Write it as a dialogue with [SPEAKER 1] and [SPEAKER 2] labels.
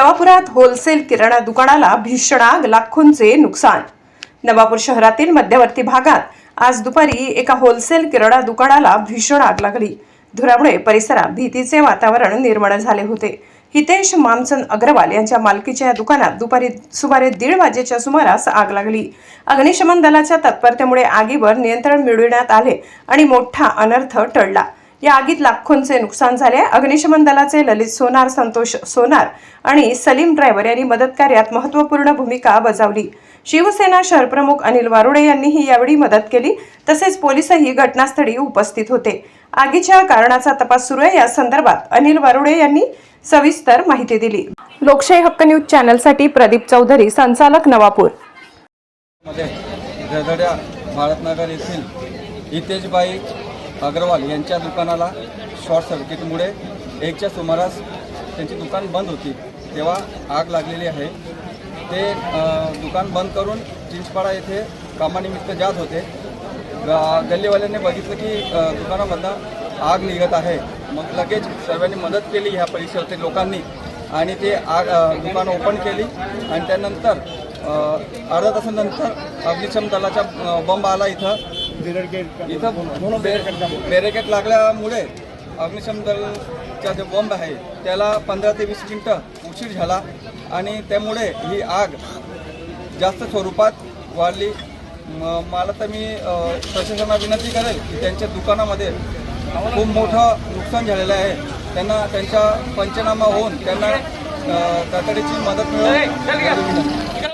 [SPEAKER 1] नवापुरात wholesale किराणा दुकानाला भीषण आग लाखोंचे नुकसान. नवापूर शहरातील मध्यवर्ती भागात आज दुपारी एका होलसेल किराणा दुकानाला भीषण आग लागली. धुरामुळे परिसरात भीतीचे वातावरण निर्माण झाले होते. हितेश मामचंद अग्रवाल यांच्या मालकीच्या या दुकानात दुपारी सुमारे दीड वाजेच्या सुमारास आग लागली. अग्निशमन दलाच्या तत्परतेमुळे आगीवर नियंत्रण मिळविण्यात आले आणि मोठा अनर्थ टळला. या आगीत लाखोंचे नुकसान झाले अग्निशमन दलाचे ललित सोनार संतोष सोनार आणि सलीम ड्रायव्हर यांनी मदत कार्यात महत्त्वपूर्ण भूमिका बजावली. शिवसेना शहरप्रमुख अनिल वारुडे यांनीही यावेळी मदत केली. तसेच पोलीसही घटनास्थळी उपस्थित होते. आगीच्या कारणाचा तपास सुरू आहे. या संदर्भात अनिल वारुडे यांनी सविस्तर माहिती दिली. लोकशाही हक्क न्यूज चॅनलसाठी प्रदीप चौधरी संचालक नवापूर.
[SPEAKER 2] भारतनगर येथील हितेशबाई अग्रवाल यांच्या दुकानाला शॉर्ट सर्किटमुळे एकच्या सुमारास त्यांची दुकान बंद होती. तेव्हा आग लागलेली आहे. ते दुकान बंद करून चिंचपाडा येथे कामानिमित्त जात होते. ग- गल्लीवाल्यांनी बघितलं की दुकानामधनं आग निघत आहे. मग लगेच सर्वांनी मदत केली ह्या परिसरातील लोकांनी आणि ते आग दुकान ओपन केली आणि त्यानंतर अर्धा तासानंतर अग्निशमन दलाचा बंब आला इथं. इथं बे- लागल्यामुळे अग्निशमन दलचा जो बॉम्ब आहे त्याला पंधरा ते वीस मिनटं उशीर झाला आणि त्यामुळे ही आग जास्त स्वरूपात वाढली मला तर मी प्रशासनाला विनंती करेल की त्यांच्या दुकानामध्ये खूप मोठं नुकसान झालेलं आहे त्यांना त्यांचा पंचनामा होऊन त्यांना तातडीची मदत मिळेल